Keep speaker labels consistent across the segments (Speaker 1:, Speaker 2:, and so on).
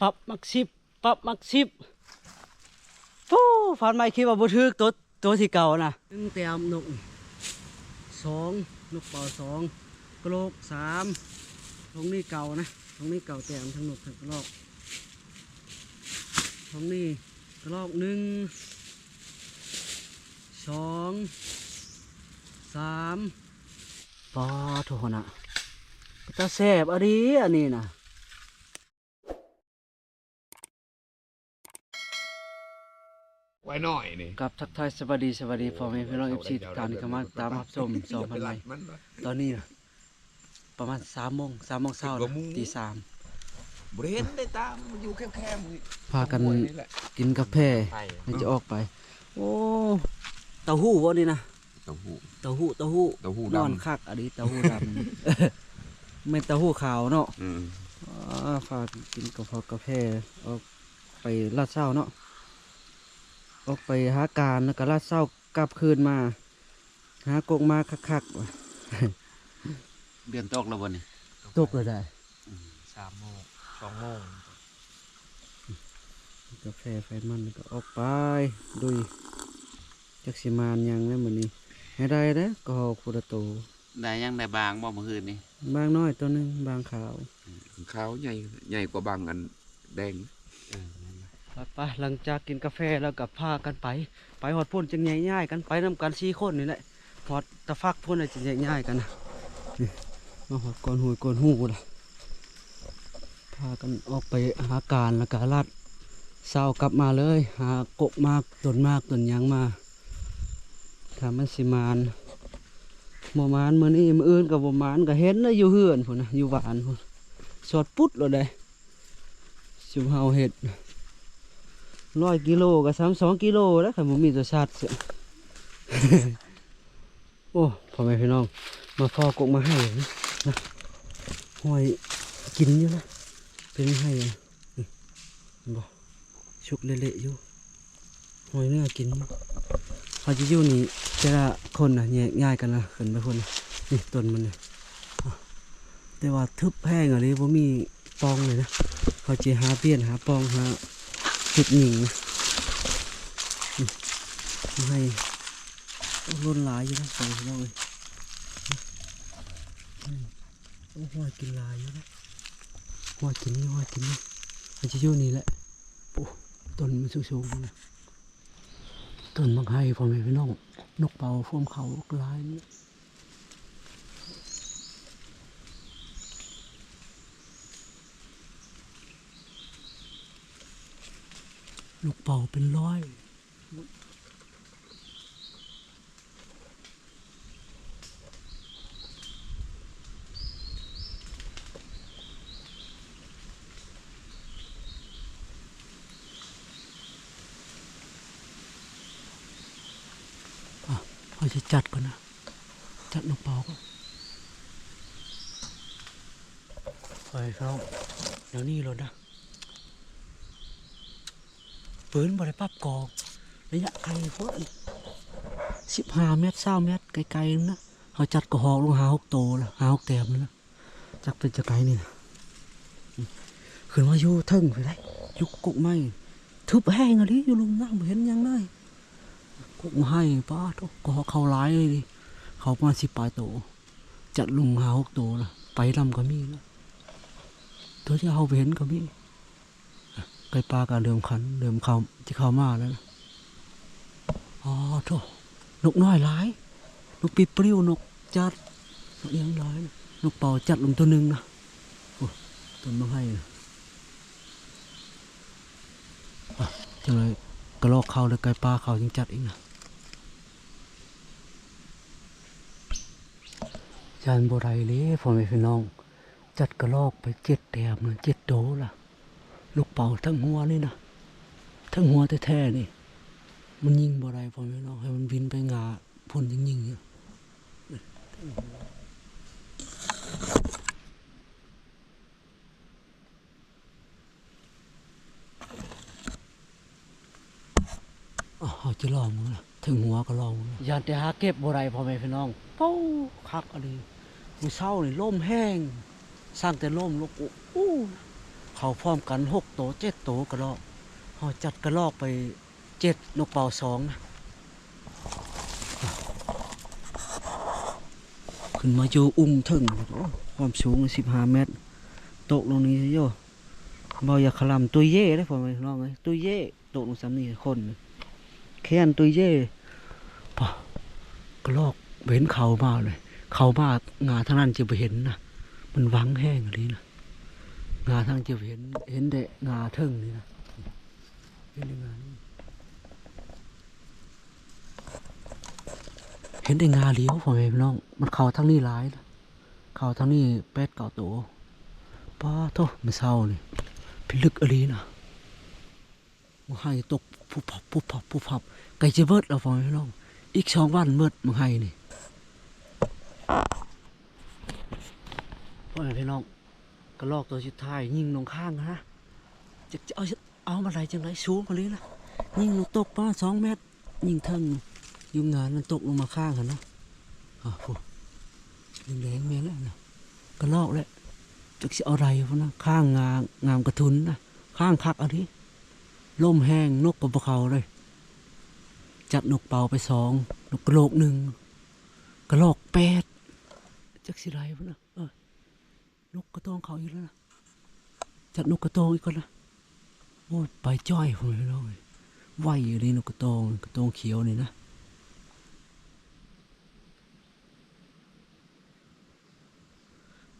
Speaker 1: ปรับมักสิบปรับมักสิบโอ้ฟันไม่คิดว่าบ่ถึกตัวตัวที่เก่านะหนึ่งเตรียมนกสองนกเป่าสองกระโหลกสามตรงนี้เก่านะตรงนี้เก่าเตรียมทั้งนกทั้งกระโหลกตรงนี้กระโหลกหนึ่งสองสามปอโทษนะตาแสบอะดีอันนี้นะ
Speaker 2: ไว้หน่อยนี่
Speaker 1: กับทักทายสวัสดีสวัสดีพ่อแม่พี่น้องเอฟซีทุกท่านที่เข้ามาตามรับชมสองพันไลค์
Speaker 2: มันบ่
Speaker 1: ตอนนี้นะประมาณสามโมงสามโมงเช้า
Speaker 2: สิบก
Speaker 1: นะ
Speaker 2: ว่าโมง
Speaker 1: ตีสาม
Speaker 2: บ่ได้เห็นได้ตามมันอยู่แคบๆนี่
Speaker 1: พากัน
Speaker 2: ห้วยแหละ
Speaker 1: กินกาแฟ
Speaker 2: ใช่
Speaker 1: นี่จะออกไป โอ้เต้าหู้วะนี่นะ
Speaker 2: เต้าหู้
Speaker 1: เต้าหู้เต้าหู้
Speaker 2: เต้าหู้
Speaker 1: นอน
Speaker 2: ดำ
Speaker 1: คักอันนี้เต้าหู้ดำไม่เต้าหู้ขาวเนาะ
Speaker 2: อืม
Speaker 1: อ่าฝากกินกาแฟกาแฟออกไปลาดเช้าเนาะ ออกไปหาการแล้วก็ลาดเช้ากลับคืนมา หากกมาคักๆว่ะ
Speaker 3: เดือนตกแล้วบ่นี่
Speaker 1: ตกเลยได้
Speaker 3: สามโมงสองโมง
Speaker 1: กาแฟไฟมันก็ออกไปดุยจักสิมานยังแล้วมื้อนี้ให้ได้เด้อก็หอกพุทโต
Speaker 3: ได้ยังได้บางบ่เมื่อคืนนี่
Speaker 1: บางน้อยตัวหนึงบางขาว
Speaker 2: ขาวใหญ่ใหญ่กว่าบางอันแดง
Speaker 1: ไปหลังจากกินกาแฟแล้วก็พากันไป ไปหอดพุ่นจังง่ายๆกันไปนำกันสี่คนนี่แหละหอดตะฟักพุ่นน่ะจังง่ายๆกันนะมาหอดก้อนหูก้อนหูละพากันออกไปหาการล้วก็ลาดเศร้ากลับมาเลย หากกมากต้นมากต้นยังมาถามมันสิมานบ่มานมื้อนี้มืออื่นก็บ่มานก็เห็นนะอยู่เฮือนพุ่นนะอยู่บ้านพุ่นสอดปุ๊ดเลยได้สิเฮาเฮ็ด ร้อยกิโลกับสามสองกิโลแล้วค่ะผมมีตัวชาติเสียโอ้พ่อแม่พี่น้อง มาพ่อกกมาให้นะนะหอยกินอยู่นะเป็นให้ห็นบอกชุกเละๆอยู่หอยเนื้อกินอยู่เจะอยู่นี่แต่ละคนนะแยกง่ายกันนะขึ้นไปคนนะนี่ต้นมันเนี่ยแต่ว่าทึบแห้งอะไรผมมีปองเลยนะเขาจะหาเปลี่ยนหาปองหา จุดหนิงนะนี่ให้รุ่นหลายอยู่นะสองน้องเลยโอ้หัวกินลายอยู่นะหัวกินนี่หัวกินนี่มันจะอยู่นี่แหละโอ้ต้นมันสูงๆนะต้นมังไห้พ่อแม่พี่น้องนกเป่าฟ่วมเขากลายนี่ ลูกเป่าเป็นร้อยเขาจะจัดก่อนนะ จัดนกเป่าก่อนไปครับเดี๋ยวนี้เลยนะ ปืนบริปับกอกระยะไกลโคตรสิบห้าเมตรเศร้าเมตรไกลๆนั่นนะเขาจัดกระหอกลงหาหกโตแล้วหาหกแต้มนะจักเป็นจะไกลนี่นะอืมขึ้นมาอยู่ทึ่งไปได้ยุกกุกไม้ทึบแห้งอะไรอยู่ลุมนั่งเห็นยังเลยกุกมาให้ป้าทุกก็เขาร้ายเลยดิเขามาสิปลายโตจัดลุงหาหกโตละไปลำก็มีละตัวที่เขาไปเห็นก็มี ไก่ปลากับเดิมขันเดิมเขาที่เขามาแล้วนะอ๋อโถนกน้อยร้าย นกปีปลิ้วนกจัดนกเลี้ยงร้ายนะนกเป่าจัดลงตัวหนึ่งนะโอ้ต้นมาให้นะอะจังเลยกระลอกเขาเลยไก่ปลาเขายังจัดอีกนะจานโบไรเลยพ่อแม่พี่น้อง จัดกระลอกไปเจ็ดแต้มนะเจ็ดโดล่ะ ลูกเป่าทั้งหัวนี่นะทั้งหัวแท้ๆนี่ มันยิงบ่ไรพ่อแม่พี่น้องให้มันบินไปงาพ่นยิงยิงๆอยู่อ๋อเขาจะลองมึงนะถึงหัวก็ลองมึงนะยานแต่หาเก็บบ่ไรพ่อแม่พี่น้องเป้าคักอะไรมือเศร้านี่ล่มแห้ง สร้างแต่ล่มลูกอู้ เขาพร้อมกันหกโตเจ็ดโตกระลอกเขาจัดกระลอกไปเจ็ดนกเป่าสองนะขึ้นมาอยู่อุ้มถึงความสูงสิบห้าเมตร ตกลงนี้โยบอยาขลำตัวเย่ได้ผมไปลองเลยตัวเย่ตกลงซ้ำนี่คนแค่นตัวเย่ปะกระลอกเห็นเขามาเลย เขามางาทางนั้นจะไปเห็นนะมันวังแห้งอะไรนะ งาทางจะเห็น เห็นแต่งาเทิงนี่นะเห็นแต่งาเห็นแต่งาเลี้ยวผมเองน้อง มันเข่าทางนี้หลายนะเข่าทางนี้แปดเก่าโตป้าโทไม่เศร้านี่พิลึกอะไรนะมันให้ตกผู้พับผู้พับผู้พับไก่จะเบิดแล้วผมเองน้อง อีกสองวันเบิดมันให้นี่พ่อแม่พี่น้อง ระลอกตัวสุดท้ายยิงลงข้างนะจะจะเอาเอามาไรจังไรสูงกว่านี้นะยิงลงตกประมาณสองเมตร ยิงเทิงยุงงานมันตกลงมาข้างกันนะอะโหยิงแรงเมียแล้วนะกระลอกแหละจะสิเอาอะไรพวกนะข้างงางงามกระทุนนะข้างคักอันนี้ล่มแห้งนกกับเขาเลย จัดนกเป่าไปสองนกกระโหลกหนึ่งกระลอกแปดจักสิไรพวกนะ นกกระตองเขาอีกแล้วนะจัดนกกระตองอีกคนนะโอ้ยไปจ้อยผมเลยน้องไหวอยู่นี่นกกระตองกระตองเขียวนี่นะ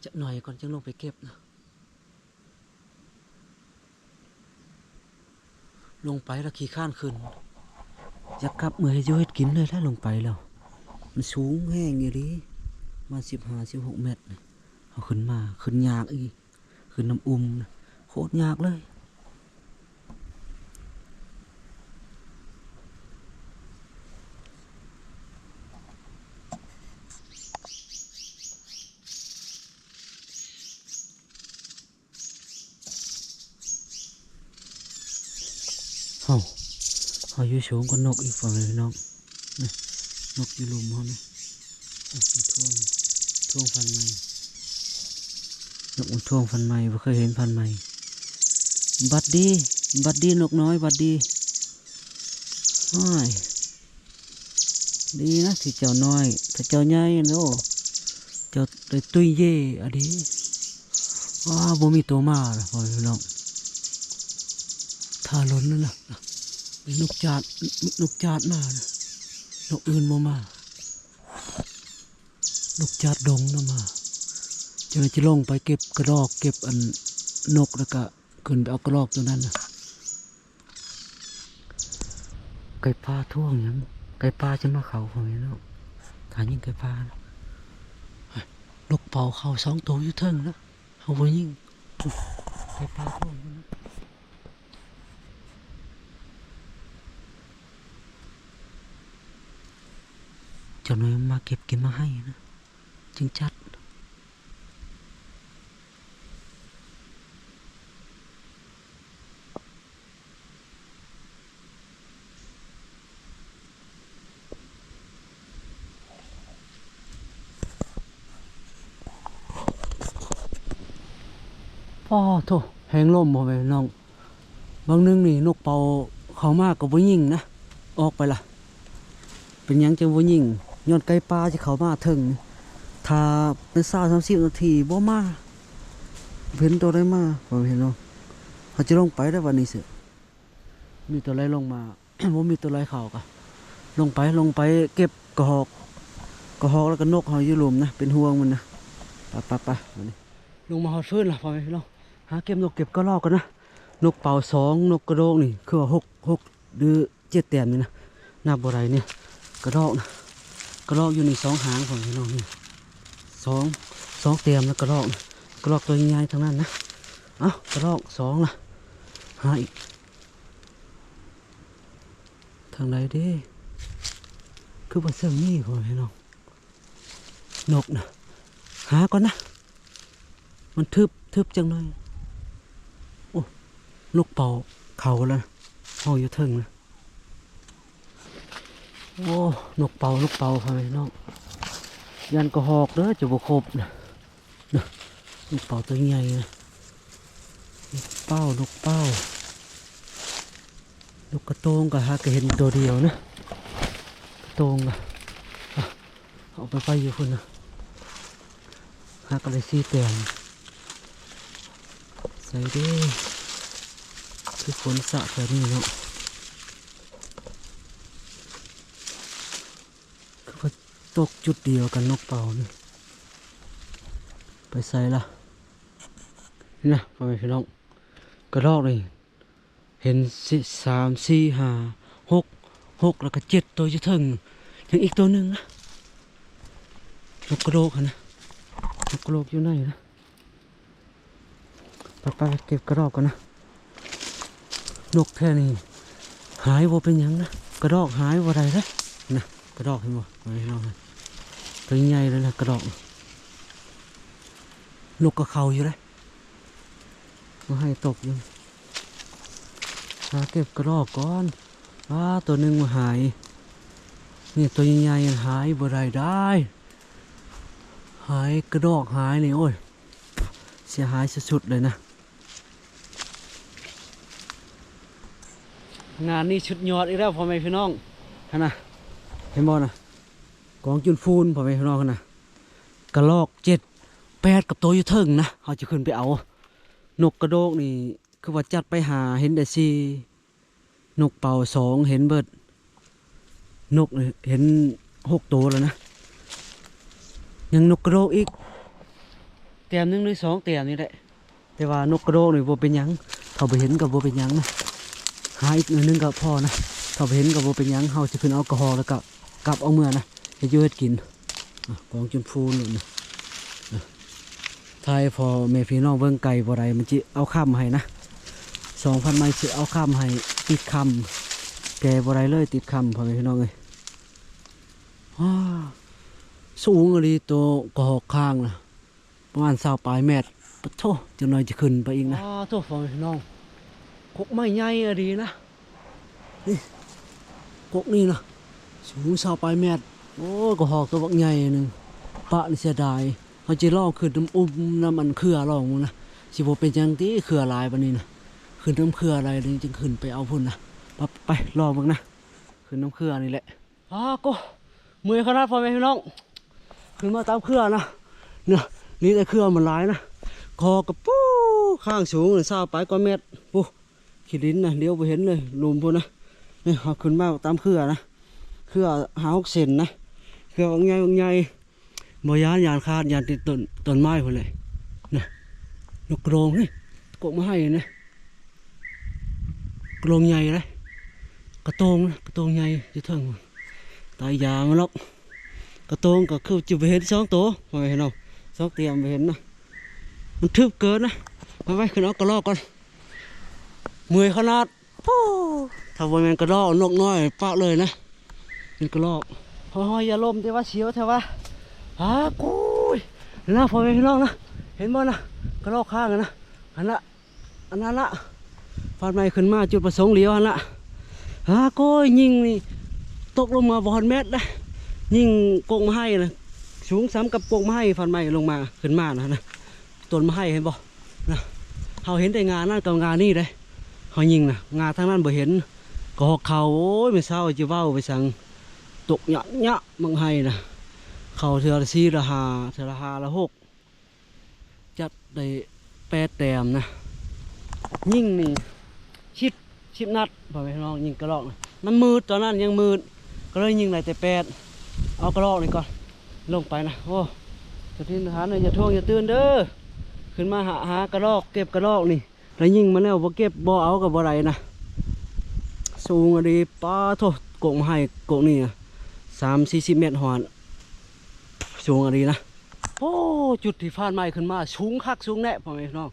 Speaker 1: จะหน่อยก่อนจะลงไปเก็บนะลงไปแล้วขี่ข้านขึ้นจะกลับเมื่อให้โยเฮ็ดกินเลยถ้าลงไปแล้ว มันสูงแห้งอย่างนี้มาสิบห้าสิบหกเมตร เอาขึ้นมา ขึ้นยากอีก ขึ้นน้ำอุ่มโคตรยากเลยเฮ้าเขาอยู่สูงกว่านกอีกฝั่งเลยน้องนี่นกอยู่หลุมเขานี่อะมันท่วงท่วงฟันม้น นกมันทวงพันไม้บ่เคยเห็นพันไม้บัดดี บัดดีนกน้อยบัดดีอ้ายดีนะที่เจ้าน้อย ถ้าเจ้าใหญ่เนาะเจ้าได้ตุยเย่อะดีอ้าบ่มีตัวมาล่ะพ่อพี่น้องถ้าล้นนั่นน่ะน่ะมีนกจาดนกจาดมานะนกอื่นบ่มา นกจาดดงนะมา จะจะลงไปเก็บกระรอกเก็บอันนกแล้วก็ขึ้นไปเอากระรอกตัวนั้นนะไก่ปลาท่วงยังไก่ปลาจะมาเขาผมเห็นแล้วฐานยิงไก่ปลานะเฮ้ยนกเป่าเขาสองตัวอยู่เทิงนะเอาไปยิงไก่ปลาท่วงอยู่นะเจ้าหน่อยมาเก็บกินมาให้นะ จึงจัด พ่อโถแหงลมบ่ไปน้อง บางนึงนี่นกเป่าเขามากกับบ่ยิงนะ ออกไปละเป็นยังจังบ่ยิงย้อนไก่ปลาที่เขามาถึงถ้าเป็นสาวสามสิบนาทีบ่มาเห็นตัวได้มาบ่เห็นเนาะเขาจะลงไปได้วันนี้สิมีตัวไรลงมาบ่มีตัวไรเขากะลงไปลงไปเก็บกระหอกกระหอกแล้วก็นกเขาอยู่ลุมนะเป็นห่วงมันนะปไปไปวันนี้ลงมาหอดฟื้นละพ่อแม่พี่น้อง หาเก็บนกเก็บก็ลอกกันนะ นกเป่าสองนกกระโดงนี่ คือว่าหกหกหรือเจ็ดแต้มนี่นะหนับบ่ไรเนี่ยกระโดกนะกระดกอยู่ในสองหางของพี่น้องนี่สองสองแต้มแล้วกระดอกนะกระดอกตัวใหญ่ๆทั้งนั้นนะ เอากระดอกสองละหาอีก ทางไหนด้คือว่าเสื่องนี่พ่อพี่น้องนกนะหาก่อนนะ มันทึบทึบจังเลย นกเป่าเขาแล้วนะเฮาอยู่เทึงนะโอ้นกเป่านกเป่าพ่อแม่น้องยันก็หอกเด้อจะบ่ครบนะนกเป่าตัวใหญ่นะเป้านกเป้านกกระโตงก็ฮะก็เห็นตัวเดียวนะกระโตงอะเอาไปไปอยู่คนนะฮะก็เลยซีแตงใส่ด้ คือฝนสะแถวนี้เนาะคือว่าตกจุดเดียวกันนกเป่านี่ไปใส่ละนี่นะพ่อแม่พี่น้องกระรอกเลยเห็นสิสามสี่ห้าหกหกแล้วก็เจ็ดตัวจะถึงยังอีกตัวหนึ่งนะนกกระโดกนะนกกระโดกอยู่ไหนนะไปไปเก็บกระรอกกันนะ นกแค่นี้หายว่าเป็นยังนะกระดอกหายว่าไรนะนะกระดอกเห็นบ่ไม่เห็นนะตัวใหญ่เลยนะกระดอกนกกระเขาอยู่เลยมาให้ตกอยู่หาเก็บกระรอกก่อนอ่าตัวหนึ่งมาหายนี่ตัวใหญ่ๆหายบ่ได้ได้ หายกระดอกหายนี่โอ้ยเสียหายสุดๆเลยนะ งานนี้ชุดยอดอีกแล้วพ่อแม่พี่น้องฮะนะเห็นบ่นะกองจุนฟูนพ่อแม่พี่น้องนะกระลอกเจ็ดแปดกับตัวอยู่เทิงนะเขาจะขึ้นไปเอา นกกระโดกนี่คือว่าจัดไปหาเห็นแต่ซีนกเป่าสองเห็นเบิด นกเห็นหกตัวแล้วนะ ยังนกกระโดกอีกแต้มหนึงหรือสองแต้มนี่แหละแต่ว่านกกระโดกนี่บ่เป็นยังเขาไปเห็นกับบ่เป็นยังนะ หาอีกหนึงก็พอนะเขาเห็นกับบ่เป็นยังเฮาจะขึ้นเอากระหอแล้วก็กลับเอาเมื่อนะเฮ็ดอยู่เฮ็ดกินอะกองจนฟูนนะทายพอแม่พี่น้องเบิ่งไก่บ่ได้มันจิเอาข้ามให้นะสองพันไม้สิเอาคำให้ติดคำแกบ่ไรเลยติดคำพอแม่พี่น้องเลยสูงอะไรตัวกหอกข้างนะประมาณสาวปลายเมตรปะโทจะน้อยจะขึ้นไปอีกนะโทพ่อแม่พี่น้อง กกไม้ใหญ่อะดีนะ นี่กกนี่นะสูงสาวปลายเมตรโอ้กระหอกตัวบักใหญ่หนึ่งปะนี่เสียดายเขาจะล่อขึ้นน้ำอุ้มน้ำมันเครือล่องมึงนะสิบเป็นหยังตีเครือหลายปานนี้นะขึ้นน้ำเครืออะไรนี่จึงขึ้นไปเอาพุ่นนะไปไปรอมึงนะขึ้นน้ำเครือนี่แหละอ้าก็มือขนาดพ่อแม่พี่น้องขึ้นมาตามเครือนะเนี่ยนี่แต่เครือมันหลายนะคอกระปู้ข้างสูงเลยซาไปก้อนเม็ดปู ขีดลิ้นนะเลี้ยวไปเห็นเลยลุมพุนนะนี่เขาขึ้นมาตามเครือนะเครือหาหกเซนนะเครือองใหญ่องใหญ่บ่ยานยานคาดยานติดต้นต้นไม้พุ่นเลยนะนกกรงนี่กกมาให้นะกรงใหญ่เลยกระตงนะกระตงใหญ่จะถึงตายยามันหรอกกระตงก็คือจะไปเห็นสองตัวไม่เห็นเอาสองเตียมไปเห็นนะมันทึบเกินนะไปไปขึ้นเอากระรอกก่อน มือขนาดปู้ถ้าวันมันกระรอกนกน้อยปะเลยนะเป็นกระรอกหอยๆอย่าลมแต่ว่าเสียวแต่ว่าอากุยนะพอไปพี่น้องนะเห็นบ่นะกระรอกข้างอะนะอันละอันนั้นละฟาดไม้ขึ้นมาจุดประสงค์เลี้ยวหั่นละฮะก็ยิงนี่ตกลงมาบอลเม็ดนะยิงกงมาให้นะสูงซ้ำกับกงมาให้ฟาดไม้ลงมาขึ้นมานะนะต้นมาให้เห็นบ่นะเขาเห็นแต่งานนั่นกับงานนี่เลย เขายิงนะงาทั้งนั้นบ่เห็นก็หอกเขาโอ้ยไม่เศร้าจะเว้าไปสั่งตกหยะหยะมังให้นะเขาเทอละสี่ละหาเทอละหาละหกจัดได้แปดแต้มนะ ยิ่งนี่ชิดชิบนัดพ่อแม่น้องยิงกระรอกนะมันมืดตอนนั้นยังมืดก็เลยยิงไหลแต่แปดเอากระรอกนี่ก่อนลงไปนะโอ้สถินทหารเนี่ยอย่าท่วงอย่าตื่นเด้อขึ้นมาหาหากระรอกเก็บกระรอกนี่ แล้วยิงมาแล้วบ่เก็บบ่เอากับบ่ไรนะสูงอะดีป้าโทษโกงให้โกงนี่นะสามสี่สิบเมตรหอนสูงอะดีนะโอ้จุดที่ฟาดไม้ขึ้นมาสูงคักสูงแน่พ่อแม่น้อง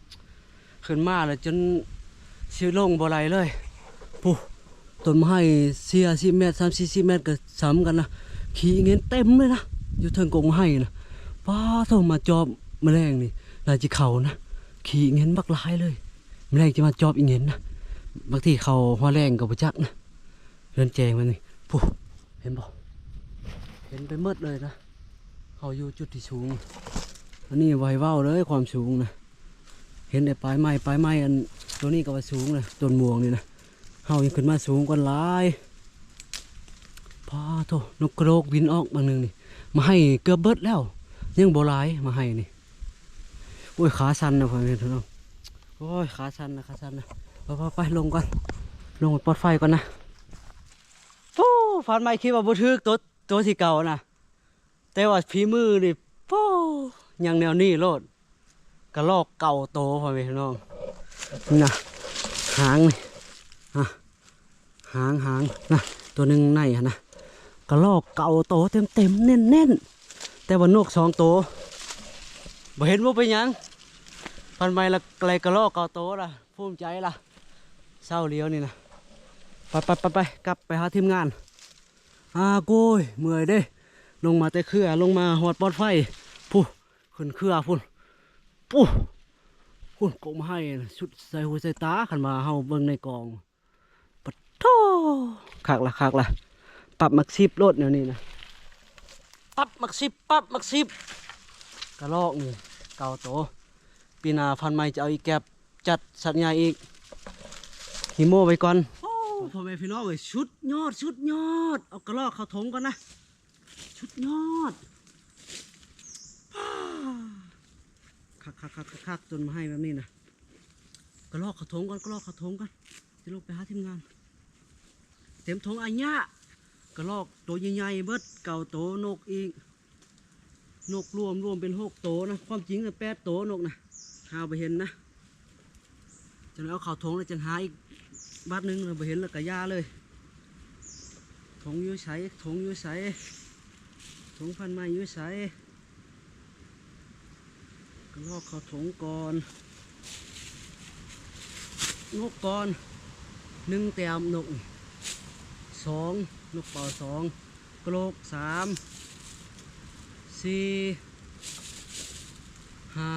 Speaker 1: ขึ้นมาแล้วจนเสียลงบ่ไหลเลยปุ๊ต้นไม้เสียสิเมตรสามสี่สิเมตรก็ซ้ำกันนะขี่เงินเต็มเลยนะอยู่เทิงกงไม้นะป้าโทมาจอบแมลงนี่ลายจีเขานะขี่เงินบักลายเลย แมลงจะมาจอบอีกเงินนะบางทีเขาหัวแรงกับประจักนะเรือนแจงมันนี่ปุ๊เห็นบ่เห็นไปหมดเลยนะเขาอยู่จุดที่สูงอันนี้ไวเว้าเลยความสูงนะเห็นแต่ปลายไม้ปลายไม้อันตัวนี้ก็ว่าสูงเลยต้นม่วงนี่นะเฮายังขึ้นมาสูงกว่าหลายพอโตนกกระโรกบินออกบางหนึงนี่มาให้เกือบเบิดแล้ว ยังโบ่หลายมาให้นี่โอ้ยขาสั่นนะพ่อแม่พี่น้อง โอ้ยขาสั่นนะขาสั่นนะไปไปไปลงก่อนลงปลดไฟก่อนนะโอ้ฟันไม้คิดว่าบ่ถึกตัวตัวที่เก่านะแต่ว่าฝีมือนี่โอ้ยังแนวนี้โลดกระลอกเก่าโตพ่อแม่น้องนะหางนี่อะหางหางนะตัวหนึ่งในนะกระลอกเก่าโตเต็มเต็มแน่นแน่นแต่ว่านกสองโตบ่เห็นว่าเป็นยัง พันไมละไกลกระโลกเกาโตละภูมิใจละเศร้าเลี้ยวนี่นะไปไปไปไปกลับไปหาทีมงานอาโกยเมื่อยเด้ ลงมาแต่เครือลงมาหอดปอดไฟผู้ขึ้นเครือพุ่นปุ๊คุณกงมาให้ชุดใส่หัวใส่ตาขันมาเฮาเบิ่งในกองปัดโทคักละคักละปรับมักซิบรถแนวนี้นะปรับมักซิบปรับมักซิบกระลอกนี่เก่าโต ปีนาพันไม้จะเอาอีกแก็บจัดสัตว์ใหญ่อีกฮิโมไปก่อนโอ้พ่อแม่พี่น้องเอ้ยชุดยอดชุดยอด เอากระลอกเข้าถงก่อนนะ ชุดยอดคักคักคักคักจนมาให้แบบนี้นะก็ลอกเขาทงกันก็ลอกเขาทงกันจะลงไปหาทีมงาน เต็มทงอันยะก็ลอกตัวใหญ่ๆเบิดเก่าโตนกอีกนกรวมรวมเป็นหกโตนะ ความจริงน่ะแปดโตนกนะ หาไปเห็นนะจะเอาเขาทงแล้วจะหาอีกบาทหนึงเราไปเห็นแล้วก็ย่าเลยทงยื้อใสทงยื้อใสทงพันไม้ยื้อใสก็ลอกเขาถงก่อนนกก่อนหนึ่งแต้มนกสองนกเป่าสองกระโหลกสามสี่ห้า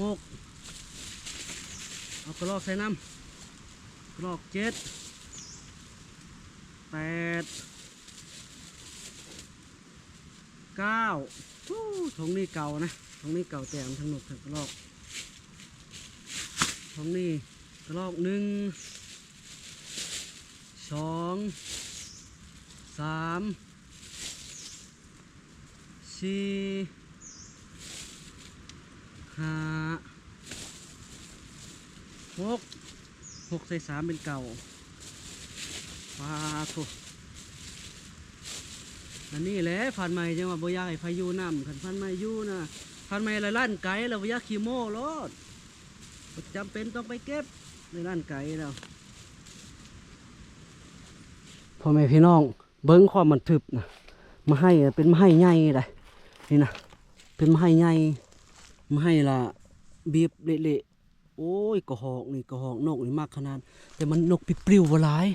Speaker 1: หกเอากระลอกใส่น้ำกระลอกเจ็ดแปดเก้าฮู้ทงนี้เก่านะทงนี้เก่าแต่งทั้งหมดทั้งกระลอกทงนี้กระลอกหนึ่งสองสามสี่ ห้าหกหกใส่สามเป็นเก่าปลาทุกอันนี้แหละพันไม้จังว่าบ่อยากให้พายุน้ำคันพันไม้ยู่นะพันไม้ละล้านไก่แล้วบ่อยาขีโม่รถบ่จำเป็นต้องไปเก็บในล้านไก่แล้วพ่อแม่พี่น้อง เบิ้งความมันทึบนะมาให้เป็นมาให้ใหญ่เลยนี่นะเป็นมาให้ใหญ่ มาให้ละบีบเละๆโอ้ยกระหอกนี่กระหอกนกนี่มากขนาด แต่มันนกปิปลิวบ่หลาย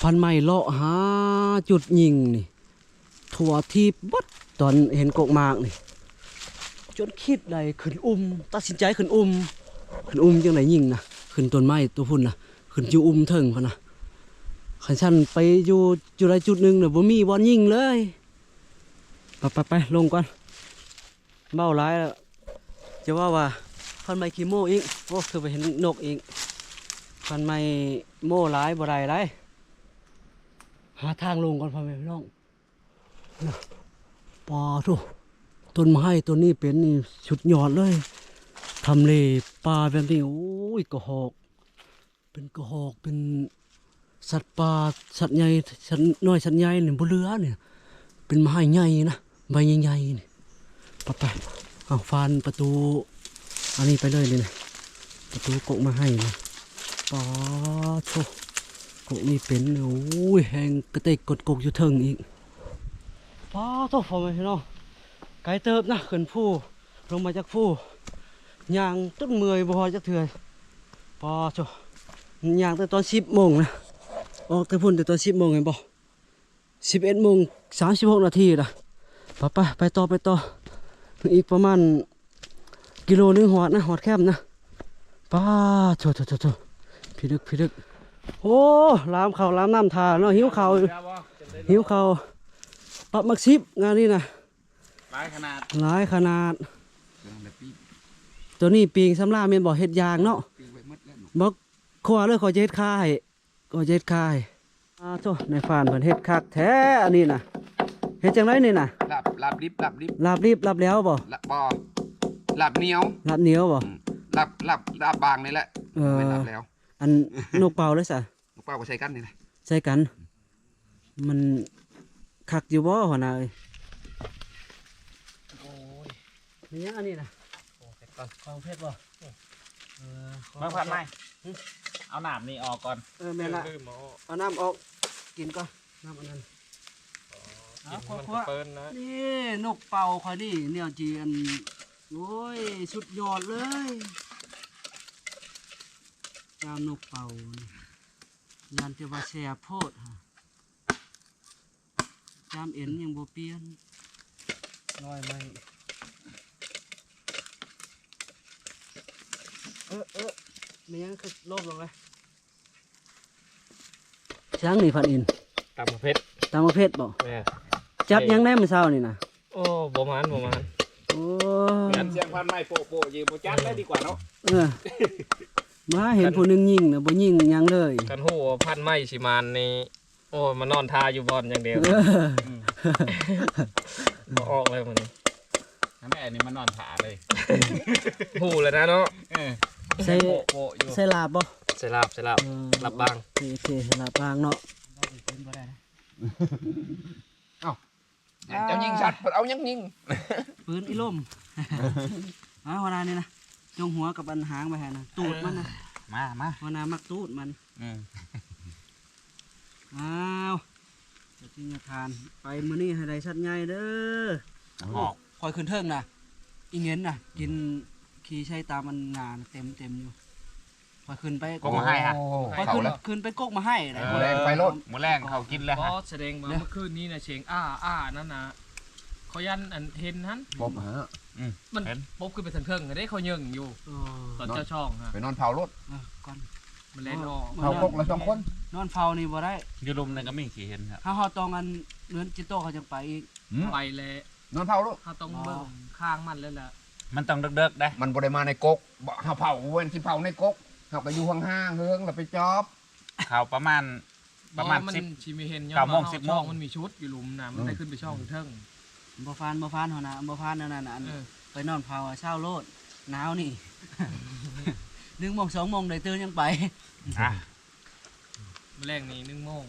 Speaker 1: พันไม้เลาะหาจุดยิงนี่ถั่วทีบดตอนเห็นกกมากนี่จนคิดได้ขึ้นอุ้มตัดสินใจขึ้นอุ้มขึ้นอุ้มจังไดยิงนะขึ้นต้นไม้ตัวพุ่นนะขึ้นอยู่อุ้มเถิงพนนะขันชันไปอยู่จุดใดจุดหนึ่งเนี่ยบ่มีบอลยิงเลย ไปไปไปลงก่อนเบ้าร้ายแล้ว จะว่าว่าพันไม้ขี้โม่อีกโอ้คือไปเห็นนกอีกพันไม้โม่ร้ายบ่ได้ไรหาทางลงก่อนพ่อแม่พี่น้องปอทุต้นไม้ต้นนี้เป็นนี่ชุดยอดเลยทำเลป่าแบบนี้โอ้ยกระหอก เป็นกระหอกเป็นสัตว์ป่าสัตว์ใหญ่สัตว์น้อยสัตว์ใหญ่เนี่ยบนเรือเนี่ยเป็นไม้ใหญ่นะใบใหญ่ๆนี่ไปไป เอาฟานประตู อันนี้ไปเลยนี่นะประตูกกมาให้นะปอทุกกนี่เป็นโอ้ยแหงกระเตกกดกกอยู่เทิงอีกป้าโตฟอร์มพี่น้องไกลเติบนะขึ้นผู้ลงมาจากผู้ยางต้นเมื่อยบ่อจะเถื่อยป้าโตย่างแต่ตอนสิบโมงนะออกแต่พุ่นแต่ตอนสิบโมงเห็นบ่สิบเอ็ดโมงสามสิบหกนาทีละไปไปไปต่อไปต่อ อีกประมาณกิโลนึงหอดนะหอดแคบนะป้าโตโตโตโตพี่ดึกพี่ดึกโอ้ลามเขาวลามน้ำทาเนาะหิวเขาวหิวเขาวปรับมักซิบงานนี้นะ
Speaker 3: หลายขนาด
Speaker 1: หลายขนาด
Speaker 2: กำลังได้ปีบ
Speaker 1: ตัวนี้ปีงสำลาแม่นบ่เฮ็ดยางเนาะ
Speaker 2: ปีไว้หมดแล้วหนู
Speaker 1: บ่ขวาเลยขอจะเฮ็ดค่ายขอจะเฮ็ดค่ายอ่าโตในฟานเพิ่นเฮ็ดคักแท้อันนี้น่ะเฮ็ดจังไดนี่น่ะ
Speaker 2: ลาบ ลาบดิบลาบดิบ
Speaker 1: ลาบรีบลาบแล้วบ่
Speaker 2: ลาบบ่ลาบเหนียว
Speaker 1: ลาบเหนียวบ่
Speaker 2: อืมลาบลาบลาบบางนี่แหละ
Speaker 1: เออ
Speaker 2: ไม่ลาบแล้ว
Speaker 1: อันนกเป่าเลยซะ
Speaker 2: ลูกเป้าก็ใช้กันนี่แหละ
Speaker 1: ใช่กัน มันคักอยู่บ่หัวหน้าเอ้ย
Speaker 3: โอ้ย
Speaker 1: มีหยังอันนี้น่ะ
Speaker 3: โอ้เสร็จก่อน
Speaker 1: ของเพชรบ่เออของ
Speaker 3: มาพันไหมเอาหนามนี่ออกก่อน
Speaker 1: เออแม่นละ
Speaker 4: ลืมเอา
Speaker 1: เอาน้ำออกกินก่อนน้ำอันนั้น
Speaker 4: กิน
Speaker 1: เอา
Speaker 4: มัน
Speaker 1: คั่ว
Speaker 4: ก็เปิ้นนะ
Speaker 1: นี่นกเป่าคอยนี่เนี่ยจีอันโอ้ยสุดยอดเลยจามนกเป่านี่ยันจะว่าแสบโพดฮะจามเอ็นยังบ่เปลี่ยนน้อยไหมเออเออไม่ยังคือโลบลงเลยช้างนี่พันอิน
Speaker 4: ตามประเภท
Speaker 1: ตามประเภทบ่
Speaker 4: แม่
Speaker 1: จับยังได้มื้อเช้านี่นะ
Speaker 4: โอ้บ่มานบ่มาน
Speaker 1: โอ้
Speaker 2: งั้นเสียงพันไม้โปะโปะยืมโปจัดเลยดีกว่าเนาะ
Speaker 1: เออมาเห็นผู้หนึงยิงนะบ่ยิงหยังเลย
Speaker 4: กันหูว่าพันไม้สิมานนี่โอ้มานอนทาอยู่บอนอย่างเดียว
Speaker 1: เออ
Speaker 4: บ่ออกเลยมันนี่
Speaker 3: นั่นแม่นี่มันนอนผาเลย
Speaker 4: หูเลยนะเนาะ
Speaker 3: เออ
Speaker 1: ใส่
Speaker 4: โปะโปะอยู่
Speaker 1: ใส่ลาบบ่
Speaker 4: ใส่ลาบใส่ลาบ
Speaker 1: เออ
Speaker 4: ลาบบาง
Speaker 1: โอเคโอเคลาบบางเนาะ
Speaker 2: เจ้ายิงสัตว์เอายังยิง
Speaker 1: ปืนอีล่มเอาหัวหน้านี่นะจงหัวกับอันหางไปให้นะตูดมันนะ
Speaker 3: มามา
Speaker 1: หัวหน้ามักตูดมัน
Speaker 3: อืม
Speaker 1: อ้าวจะทิ้งทาน ไปมื้อนี้ให้ได้สัตว์ใหญ่เด้อ
Speaker 3: ออก
Speaker 1: คอยขึ้นเทิงนะอีเงินน่ะกินขี่ใช้ตามมันงานเต็มเต็มอยู่ค อยขึ้นไป
Speaker 3: ก็มาให้ฮะ
Speaker 1: คอย
Speaker 2: เขา
Speaker 1: ขึ้น
Speaker 2: แล้ว
Speaker 1: ขึ้นไปกกมาให้นะ
Speaker 3: เอ
Speaker 2: หมดแรงไปรถ
Speaker 3: หมดแรงเขากินแล้ว
Speaker 4: เพ
Speaker 3: ฮะ
Speaker 4: ราะแสดงว่าเมื่อคืนนี้นะเชียงอ้าอ้านั่นนะเขายันอันเห็นหัน
Speaker 2: บอบฮะ
Speaker 4: มันปบขึ้นไปทางเครื่องได้เขายิงอยู่
Speaker 1: เอ
Speaker 4: ตอน
Speaker 1: อ
Speaker 4: เจ้าช่องฮะ
Speaker 2: ไปนอนเผารถ
Speaker 1: เออก่อน
Speaker 4: มันเล่นออก
Speaker 2: เผากกแล้วสองคน
Speaker 1: นอนเฝ้านี่บ่ได้
Speaker 3: อยู่ลุมนั่นก็มีขี่เห็นครับ
Speaker 1: ถ้าเฮาต้องอันเงินจิตโตเขาจังไปอีก
Speaker 4: ไปเลย
Speaker 2: นอนเผารถ
Speaker 4: เขาต้องเบิ่งข้างมันเลยแหละ
Speaker 3: มันต้องเด็กๆได้
Speaker 2: มันบ่ได้มาในกกบ่เฮาเผาเว้นที่เผาในกก เฮาก็อยู่ห่างๆเฮืองแล้วไปจอบ
Speaker 3: เขาประมาณประมาณ
Speaker 4: เพน
Speaker 3: สิบ
Speaker 4: ชิมีเห็นย้อน
Speaker 3: เก้าโมง
Speaker 4: ว่
Speaker 3: สิบโมง
Speaker 4: ช่องมันมีชุดอยู่หลุมนะมันได้ขึ้นไปช่องเทิง
Speaker 1: บ่ฟานบ่ฟานเฮานะบ่ฟานนั่นน่ะอัน
Speaker 4: เออ
Speaker 1: ไปนอนเฝ้าอะเช้าโลดหนาวนี่ หนึ่งโมงสองโมงได้ตื่นยังไป
Speaker 3: อะ
Speaker 4: แรกนี้หนึ่งโมง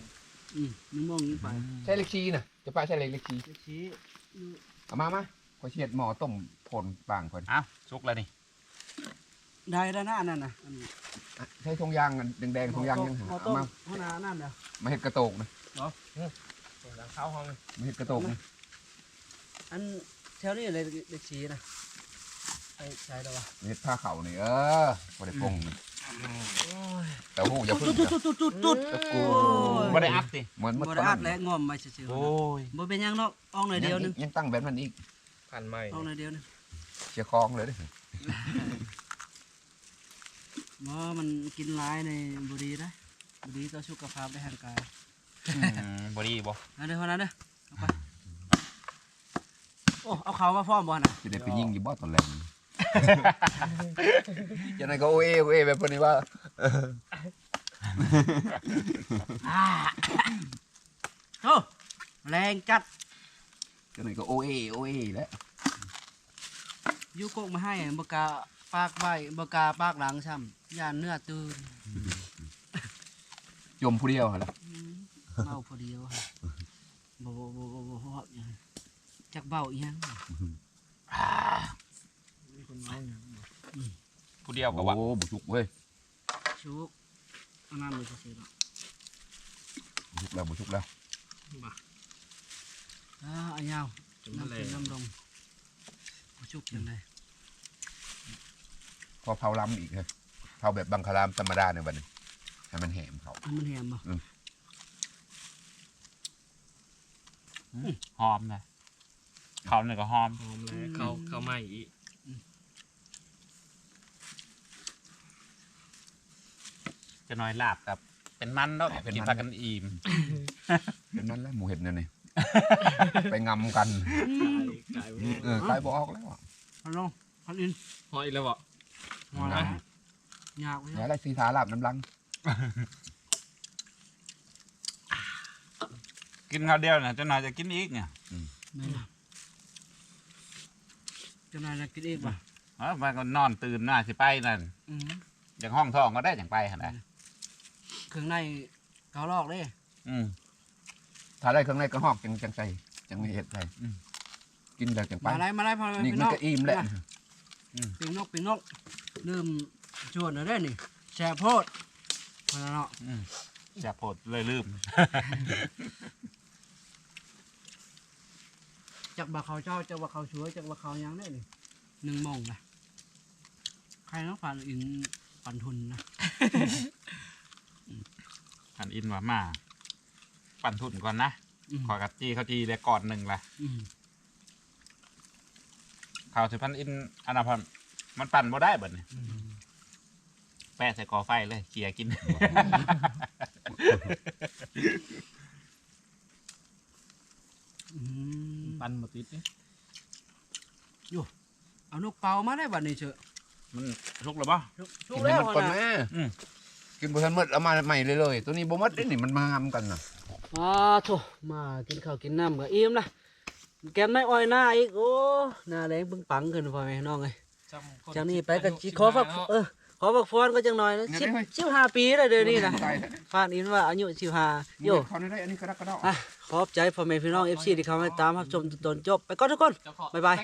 Speaker 1: อืมหนึ่งโมงยังไป
Speaker 2: ใช่เล็กชีน่ะจะไปใช่เล็กเล็กชี
Speaker 1: เจ๊ชี้
Speaker 2: เอามามาขอเฉียดหมอต้มผลปางเพิ่น
Speaker 3: เอ้าสุกแล้วนี่
Speaker 1: ได้แล้วนะอันนั่นน่ะอัน
Speaker 2: อะใช้ทงยางอันแดงๆทงยางยังหา
Speaker 1: หม้อ
Speaker 2: เอา
Speaker 1: ต้ม
Speaker 2: มา
Speaker 1: หัวหน้านั่นน่ะ
Speaker 2: มาเห็ดกระโตกนะ
Speaker 4: หลังเข้าห้อง
Speaker 2: มาเห็ดกระโตกนะ
Speaker 1: อันแถวนี้เลยเด็กชี้นะไปใช้แล้ววะ
Speaker 2: มาเห็ดผ้าเข่านี่เออบ่ได้ปรุงนะแต่หูอย่าพึ่ง
Speaker 1: จุด
Speaker 2: นะ
Speaker 1: จุดจุดจุดจุด
Speaker 2: ตะกู
Speaker 3: บ่ได้อัพติ
Speaker 2: เหมือน
Speaker 1: บ่
Speaker 2: เมื่อ
Speaker 1: ได้
Speaker 2: ตอน
Speaker 1: อั
Speaker 2: นั้
Speaker 1: ด
Speaker 2: น
Speaker 1: และงอมไปเฉย
Speaker 3: โอ้ย
Speaker 1: ๆบ่เป็นหยังเนาะออกหน่อยเดียวหนึง
Speaker 2: งยังตั้งแบบนั้นอีก
Speaker 4: พันไม้
Speaker 1: ออกหน่อยเดียวหนึง
Speaker 2: เชียร์คลองเลยเด้ อ
Speaker 1: บ่มันกินหลายในบ่ดีนะบ่ดีต่อสุขภาพและร่างกาย
Speaker 3: อืมบ่ดีบ่
Speaker 1: เอาเด้อหัวหน้าเด้อเอาไปโอ้เอาเขามาพร้อมบ่น่ะ
Speaker 2: จะได้ไปยิงอยู่บ่ตอนแรกจะไหนก็โอเอโอเอแบบเพิ่นนี่ว่า
Speaker 1: โอ้แรงจัด
Speaker 2: จะไหนก็โอเอโอเอแล้ว
Speaker 1: อยู่กกมาให้บ่กล้า ปากไว้บ่กล้าปากหลังซ้ำย่านเนื้อตื่น
Speaker 2: จมผู้เดียวหั่นล่ะ
Speaker 1: อืมเมาพอเดียวฮะบ่บ่บ่บ่บ่ฮอกหยังจักเบาอีหยัง
Speaker 4: มีคนเมาอย่าง
Speaker 3: ผู้เดียวก็
Speaker 2: โอ้
Speaker 3: ว่า
Speaker 2: บุชุกเว้ย
Speaker 1: ชุกอันนั้นมันซื่อๆเนาะ
Speaker 2: บุชุกแล้วบุชุกแล้ว
Speaker 1: อ่าอันยาว
Speaker 4: จุ่ม
Speaker 1: น้ำ
Speaker 4: เล
Speaker 1: เป็
Speaker 4: ย
Speaker 1: นน้ำดงบ่ชุกจังได๋
Speaker 2: พอเผาล้ำอีกเลยเผาแบบบังคลามธรรมดาในวันนี้ให้มันแหมเขา
Speaker 1: อันมันแหมบ่
Speaker 3: หอมนะเขาเนี่ยก็หอม
Speaker 4: หอมเลยเข้าเข้าไม้อีก
Speaker 3: จะน้อยลาบกับ เป็นมันเนาะกินพากันอิ่ม
Speaker 2: เป็นนั้นแหละหมูเห็ดเนี่ยนี่ ไปงำกัน
Speaker 4: กลาย
Speaker 2: เออคลายบออกแล้วอะ
Speaker 1: ฮัลโหลฮัลอิน
Speaker 4: หอยแล้วบ่
Speaker 1: งอนะยากเลย
Speaker 2: แล้วอะไรสีทาลาบน้ำลัง
Speaker 3: กินข้าวเดียวน่ะเจะนายจะกินอีกเนี่ย
Speaker 1: นี่นะเจะนายจะกินเองป่ะ
Speaker 3: เออมันก็นอนตื่นหน้าสิไปนั่น
Speaker 1: อืม
Speaker 3: อย่างห้องทองก็ได้อย่างไปหั่นนะ
Speaker 1: เครื่องในเกาลอกเลย
Speaker 3: อืม
Speaker 2: ถ้าได้เครื่องในก็หอกจังจังใส่จังเห็ดใส่
Speaker 3: อืม
Speaker 2: กินแล้วจังไป
Speaker 1: มาได้มาได้พอ
Speaker 2: นี่
Speaker 1: พี่
Speaker 2: มัน
Speaker 1: น้อง
Speaker 2: ก็อิ่มแล้ว
Speaker 1: ปีนกปีนกลืมชวนเอาได้นี่แช่โพดพอแล้วเนาะ
Speaker 3: อืมจะโพดเลยลืม
Speaker 1: จากบาเขาเจ้าจากบาเขาช่วยจากบาเขาหยังได้นี่หนึ่งโมงนะใครน้องฝันอินปันทุนนะ
Speaker 3: หันอินว่ามา ปั่นทุนก่อนนะ
Speaker 1: อืม
Speaker 3: ขอกับจีเขาจีเลยก่อนหนึ่งละ
Speaker 1: อืม
Speaker 3: ข่าวสิพันอินอนาพันมันปั่นบ่ได้เบิดนี่
Speaker 1: อืม
Speaker 3: แปะใส่กอไฟเลยเกียร์กิน
Speaker 1: อืม
Speaker 4: ปันมาติดเนี่ย
Speaker 1: เอานกเป่ามาได้บัดนี้เชอะ
Speaker 3: มันลุกหรือเปล่า
Speaker 1: ชุ
Speaker 2: กิ
Speaker 1: ก
Speaker 2: น
Speaker 1: แล้
Speaker 2: ให้
Speaker 1: ว
Speaker 2: มันก่อน
Speaker 1: นะ
Speaker 2: แม่
Speaker 3: อืม
Speaker 2: กินบ่ทันหมดเอามาใหม่เลยเลย ตัวนี้บ่หมดเด้นี่มันมางำกันน่ะ
Speaker 1: อ่าโถมากินข้าวกินน้ำกับอิ่มละ แกมไม่อ้อยหน้าอีกโอ้หน้าแดงปึงปังขึ้นพ่อแม่น้องเอ้ย
Speaker 4: จำคน
Speaker 1: จากนี้ไปก็
Speaker 4: อายุ
Speaker 1: สิขอฝัก
Speaker 4: 15เนาะ
Speaker 1: เออขอฝักฟอนก็จังหน่อยนะสิบสิบห้าปีแล้วเดี๋ยวนี้นะ
Speaker 2: ตายแล้ว
Speaker 1: ฟานอินว่าอายุสิบห้าโย
Speaker 2: เขาได้อันนี้ก็ได้ก็ได้
Speaker 1: อะขอบใจพ่อแม่พี่น้อง FC ที่เข้ามาตามรับชมจนจบไปก่อนทุกคน
Speaker 4: เจ้าของ
Speaker 1: บ๊ายบาย